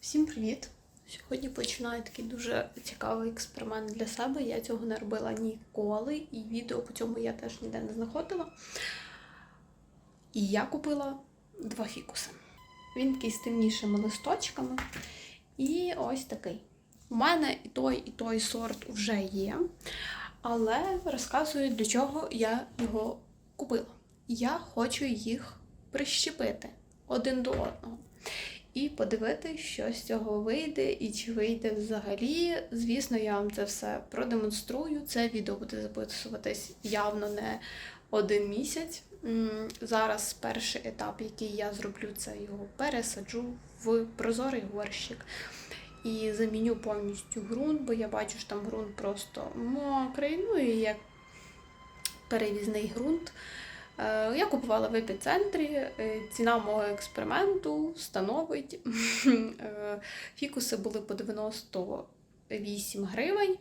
Всім привіт! Сьогодні починаю такий дуже цікавий експеримент для себе. Я цього не робила ніколи, і відео по цьому я теж ніде не знаходила. І я купила два фікуси. Він такий з темнішими листочками. І ось такий. У мене і той, і той сорт вже є. Але розказую, для чого я його купила. Я хочу їх прищепити один до одного. І подивитися, що з цього вийде і чи вийде взагалі. Звісно, я вам це все продемонструю. Це відео буде записуватись явно не один місяць. Зараз перший етап, який я зроблю, це його пересаджу в прозорий горщик. І заміню повністю ґрунт, бо я бачу, що там ґрунт просто мокрий, ну і як перевізний ґрунт. Е, Я купувала в епіцентрі. Е, Ціна мого експерименту становить. е, Фікуси були по 98 гривень.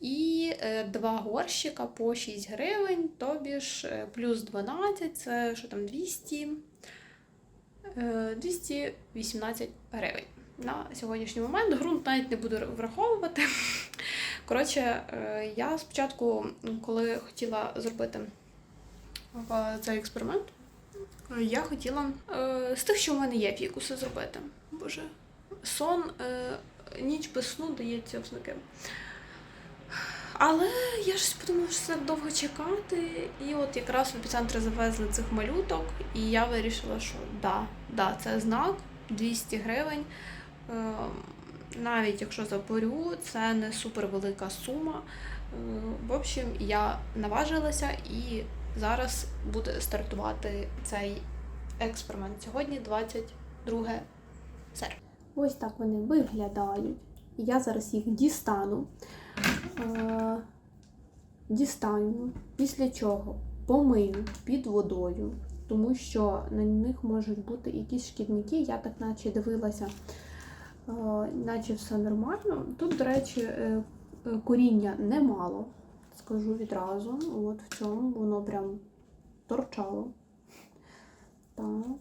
І два горщика по 6 гривень, тобі ж плюс 12, це що там 200, е, 218 гривень. На сьогоднішній момент ґрунт навіть не буду враховувати. Коротше, я спочатку, коли хотіла зробити в цей експеримент. Я хотіла е, з тих, що в мене є фікуси зробити. Боже, сон, е, ніч без сну дається ознаки. Але я ж подумала, що це так довго чекати. І от якраз в епіцентр завезли цих малюток, і я вирішила, що да, да, це знак 200 гривень. Е, навіть якщо заборю, це не супер велика сума. Е, В общем, я наважилася і зараз буде стартувати цей експеримент. Сьогодні 22 серпня. Ось так вони виглядають. Я зараз їх дістану. Е, Дістану, після чого помию під водою, тому що на них можуть бути якісь шкідники. Я так наче дивилася, е, наче все нормально. Тут, до речі, е, коріння немало, скажу відразу. От в цьому воно прям торчало. Так.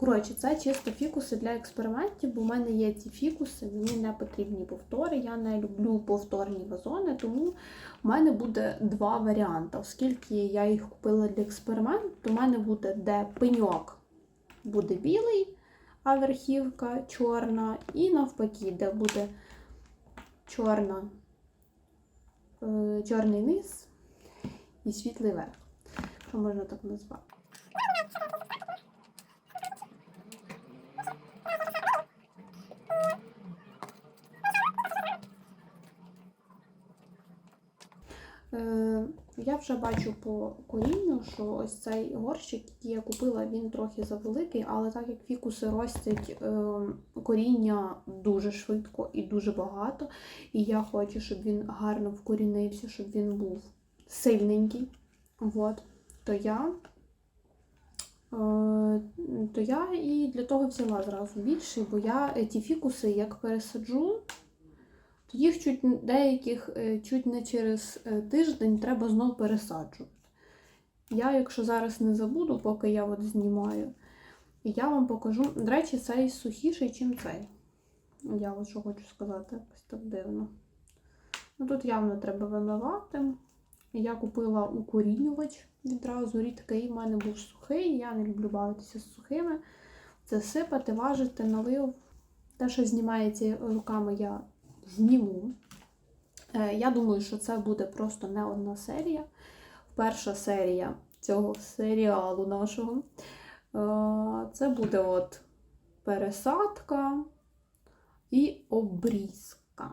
Коротше, це чисто фікуси для експериментів, бо в мене є ці фікуси, мені не потрібні повтори. Я не люблю повторні вазони, тому в мене буде два варіанти. Оскільки я їх купила для експерименту, то в мене буде де пеньок буде білий, а верхівка чорна, і навпаки, де буде чорна, чорний низ і світлий верх, що можна так назвати. Я вже бачу по корінню, що ось цей горщик, який я купила, він трохи завеликий, але так як фікуси ростять е, коріння дуже швидко і дуже багато, і я хочу, щоб він гарно вкорінився, щоб він був сильненький, от, то я е, то я і для того взяла зразу більший, бо я е, ті фікуси як пересаджу, їх чуть деяких е, чуть не через е, тиждень треба знову пересаджувати. Я, якщо зараз не забуду, поки я от знімаю, я вам покажу. До речі, цей сухіший, ніж цей. Я от що хочу сказати, якось так дивно. Ну, тут явно треба вимивати. Я купила укорінювач відразу рідкий. У мене був сухий, я не люблю бавитися з сухими. Це сипати, важити, налив. Те, що знімається руками, я зніму. Е, Я думаю, що це буде просто не одна серія. Перша серія цього серіалу нашого. Е, Це буде от пересадка і обрізка.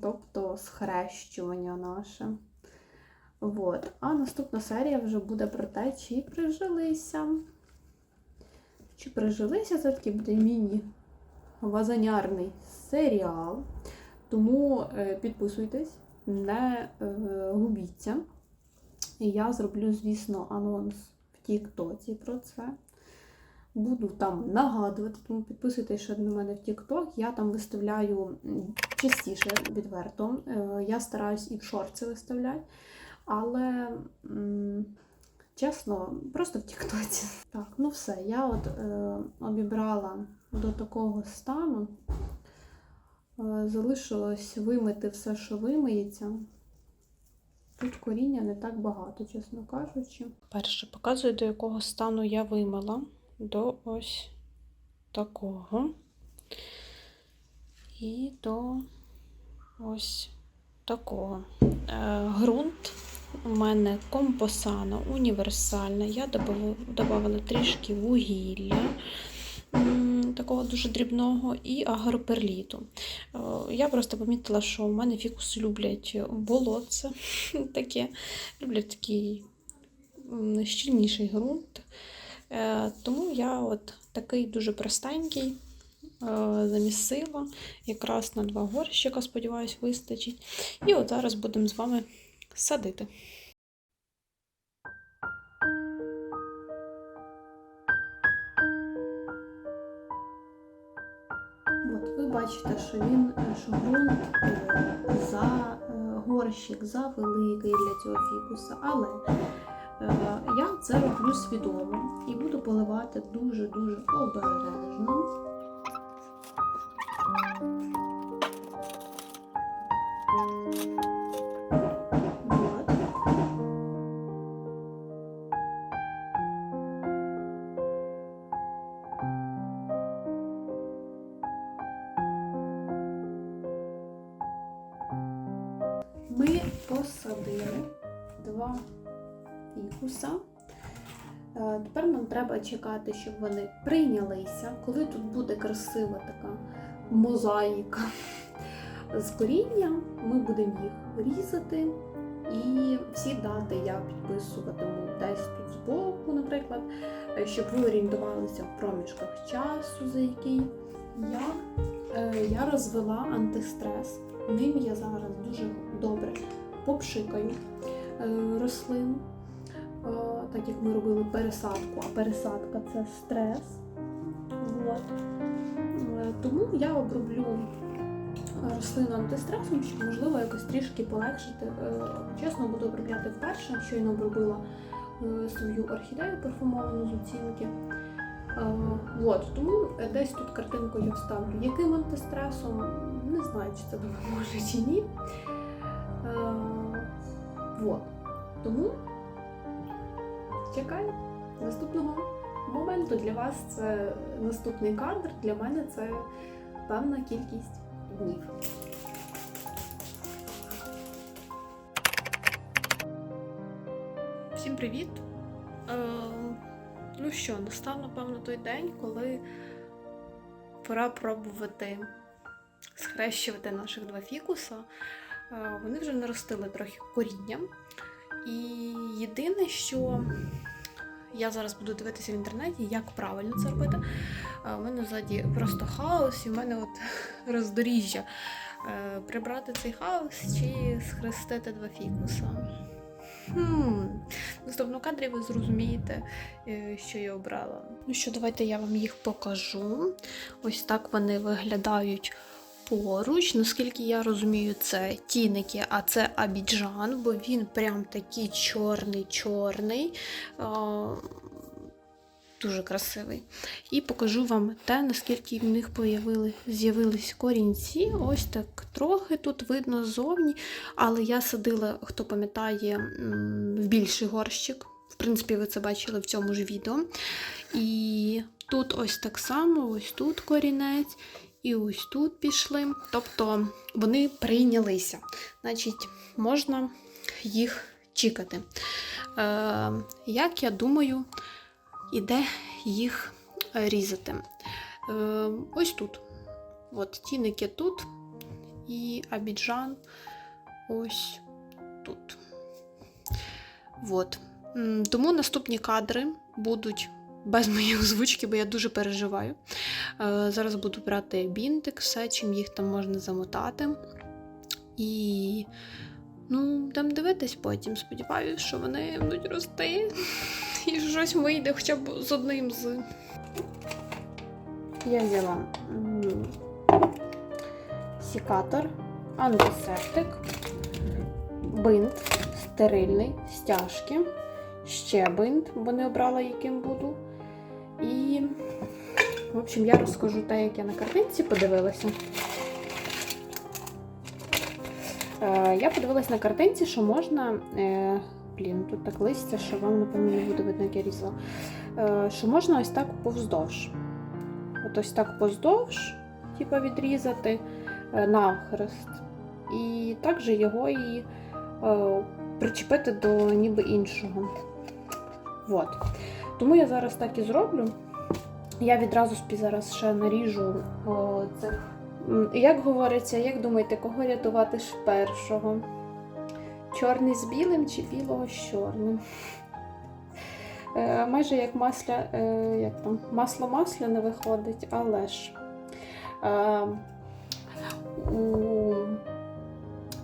Тобто схрещування наше. От. А наступна серія вже буде про те, чи прижилися. Чи прижилися, це такий буде міні-вазонярний серіал. Тому е, підписуйтесь, не е, губіться. Я зроблю, звісно, анонс в Тіктоці про це. Буду там нагадувати, тому підписуйтесь ще на мене в TikTok. Я там виставляю частіше відверто. Е, Я стараюсь і в шорти виставляти. Але чесно, просто в Тіктоці. Так, ну все, я от е, обібрала до такого стану. Е, залишилось вимити все, що вимиється. Тут коріння не так багато, чесно кажучи. Перше показую, до якого стану я вимила. До ось такого. І до ось такого. Е, Ґрунт у мене компосана універсальна. Я додавала трішки вугілля такого дуже дрібного і агроперліту. Е, Я просто помітила, що в мене фікуси люблять болотце таке, люблять такий щільніший ґрунт. Е, Тому я от такий дуже простенький е, замісила. Якраз на два горщика, сподіваюсь, вистачить. І от зараз будемо з вами садити. Бачите, що він е, що ґрунт е, за е, горщик завеликий для цього фікуса, але я це роблю свідомо і буду поливати дуже-дуже обережно. От. Тепер нам треба чекати, щоб вони прийнялися. Коли тут буде красива така мозаїка з корінням, ми будемо їх різати. І всі дати я підписуватиму десь тут збоку, наприклад, е, щоб ви орієнтувалися в проміжках часу, за який я, е, я розвела антистрес. Ним я зараз дуже добре попшикаю е, рослину, е, так як ми робили пересадку, а пересадка це стрес. От. Е, Тому я оброблю рослину антистресом, щоб можливо якось трішки полегшити. Е, Чесно, буду обробляти вперше, щойно обробила е, свою орхідею парфумовану з оцінки. Е, От, тому десь тут картинку я вставлю. Яким антистресом, не знаю, чи це допоможе чи ні. Е, От. Тому чекаю наступного моменту. Для вас це наступний кадр, для мене це певна кількість днів. Всім привіт! Е, ну що, настав, напевно, той день, коли пора пробувати схрещувати наших два фікуса. Е, вони вже наростили трохи коріння. І єдине, що я зараз буду дивитися в інтернеті, як правильно це робити. Е, У мене ззаді просто хаос, і в мене от роздоріжжя. Е, Прибрати цей хаос чи схрестити два фікуса. Хм. В кадрі ви зрозумієте, е, що я обрала. Ну що, давайте я вам їх покажу. Ось так вони виглядають поруч. Наскільки я розумію, це тіники, а це абіджан, бо він прям такий чорний-чорний. Дуже красивий. І покажу вам те, наскільки в них з'явились корінці. Ось так трохи тут видно ззовні. Але я садила, хто пам'ятає, в більший горщик. В принципі, ви це бачили в цьому ж відео. І тут ось так само, ось тут корінець, і ось тут пішли. Тобто вони прийнялися. Значить, можна їх чекати. Е, як я думаю, іде їх різати. Е, ось тут. От тіники тут і абіджан ось тут. От. Тому наступні кадри будуть без моєї озвучки, бо я дуже переживаю. Е, Зараз буду брати бінтик, все, чим їх там можна замотати. І ну, будемо дивитись потім. Сподіваюся, що вони будуть рости. І щось вийде хоча б з одним з. Я взяла сікатор, антисептик, бинт, стерильний, стяжки ще бинт, бо не обрала, яким буду. І, в общем, я розкажу те, як я на картинці подивилася. Е, Я подивилась на картинці, що можна. Е, блін, тут так листя, що вам, напевно, не буде видно, як я різала. Е, що можна ось так повздовж. От ось так поздовж, типу, відрізати навхрест. І також його і причепити до ніби іншого. От. Тому я зараз так і зроблю. Я відразу собі зараз ще наріжу о, цих. Як говориться, як думаєте, кого рятувати ж першого? Чорний з білим чи білого з чорним? Е, майже як масля, е, як там, масло масляне виходить, але ж. Е, у...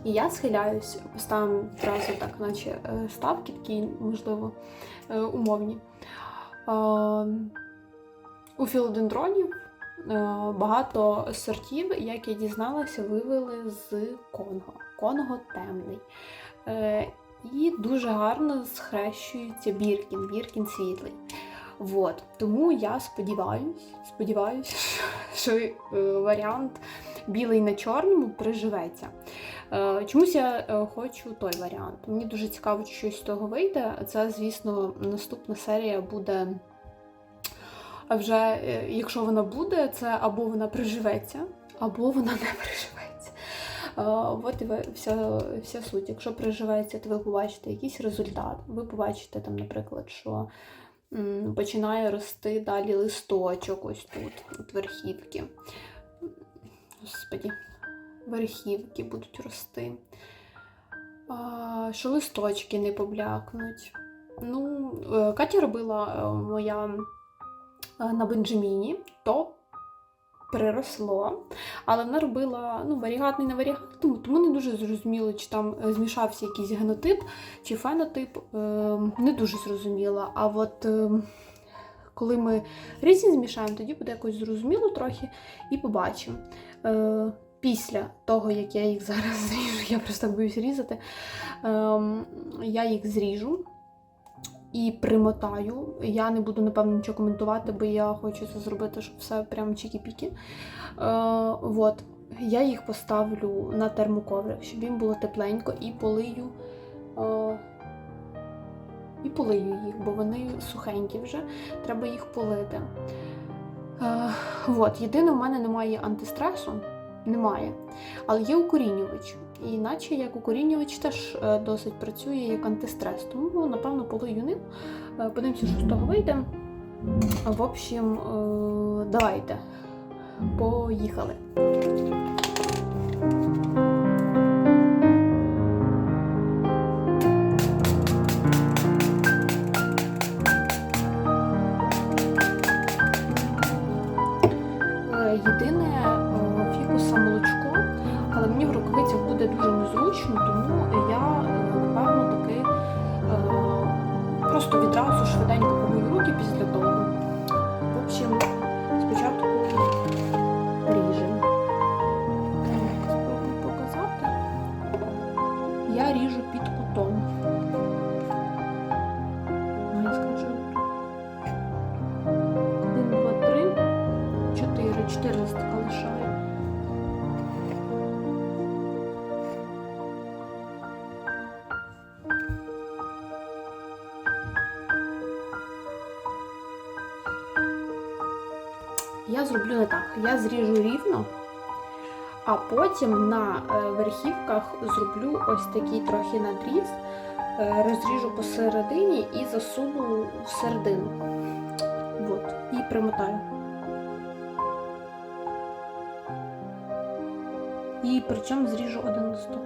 І я схиляюсь, поставимо одразу так, наче е, ставки такі, можливо, е, умовні. Е, у філодендронів багато сортів, як я дізналася, вивели з Конго. Конго темний. І дуже гарно схрещується Біркін, Біркін світлий. Вот. Тому я сподіваюсь, сподіваюсь, що варіант білий на чорному приживеться. Е, Чомусь я е, хочу той варіант. Мені дуже цікаво, щось з того вийде. Це, звісно, наступна серія буде. А вже е, якщо вона буде, це або вона приживеться, або вона не приживеться. От і вся, вся суть. Якщо приживеться, то ви побачите якийсь результат. Ви побачите там, наприклад, що починає рости далі листочок ось тут, от верхівки. Господі, верхівки будуть рости. Що листочки не поблякнуть. Ну, е, Катя робила е, моя е, на Бенджаміні, то приросло. Але вона робила ну, варігатний на варігат, тому, тому не дуже зрозуміло, чи там змішався якийсь генотип чи фенотип. Не дуже зрозуміла. А от коли ми різні змішаємо, тоді буде якось зрозуміло трохи і побачимо. Після того, як я їх зараз зріжу, я просто боюсь різати, ем, я їх зріжу і примотаю. Я не буду, напевно, нічого коментувати, бо я хочу це зробити, щоб все прям чікі-пікі. Е, вот. Я їх поставлю на термоковрик, щоб їм було тепленько, і полию. Е, і полию їх, бо вони сухенькі вже, треба їх полити. Е, вот. Єдине, в мене немає антистресу. Немає. Але є укорінювач. І наче як укорінювач теж е, досить працює як антистрес. Тому, напевно, полию ним. Е, Подивимося, що з того вийде. В общем, е, давайте. Поїхали. Просто відразу швиденько помию руки після того. В общем, спочатку Я зроблю не так. Я зріжу рівно, а потім на е, верхівках зроблю ось такий трохи надріз, е, розріжу посередині і засуну всередину. Вот. І примотаю. І причому зріжу один листок.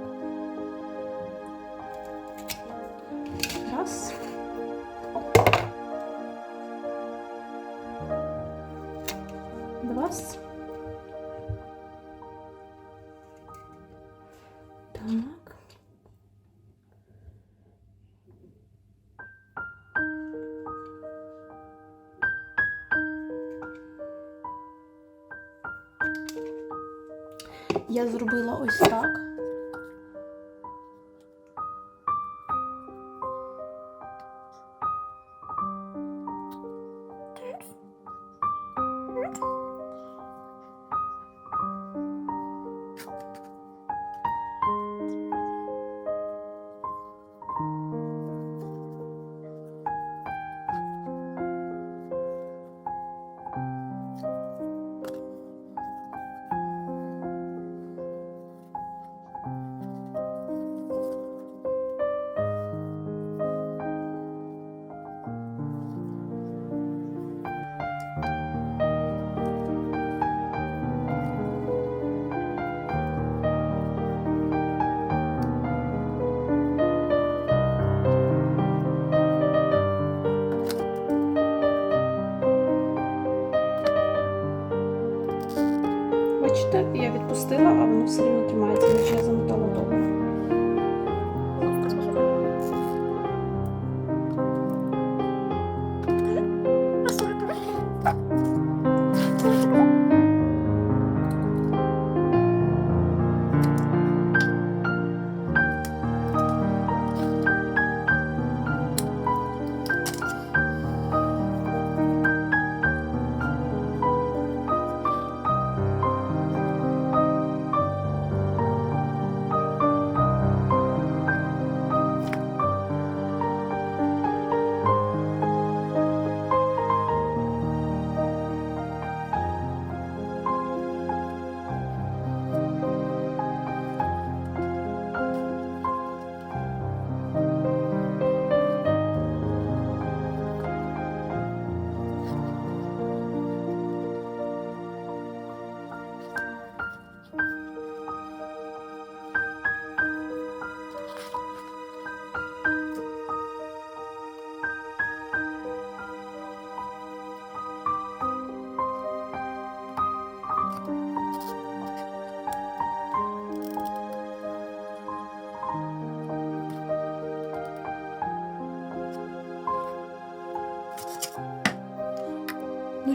Так. Я зробила ось так.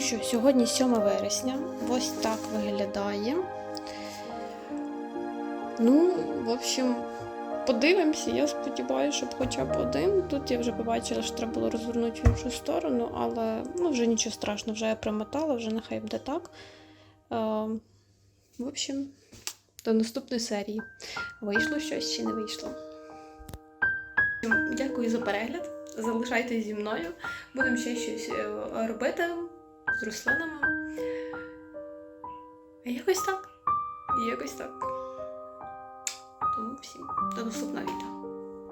Що, сьогодні 7 вересня. Ось так виглядає. Ну, в общем, подивимося. Я сподіваюся, щоб хоча б один. Тут я вже побачила, що треба було розвернути в іншу сторону, але ну, вже нічого страшного, вже я примотала, вже нехай буде так. Е, в общем, до наступної серії. Вийшло щось чи не вийшло. Дякую за перегляд. Залишайтесь зі мною. Будемо ще щось е, робити з рослинами. Якось так. Якось так. Тому всім до наступного відео.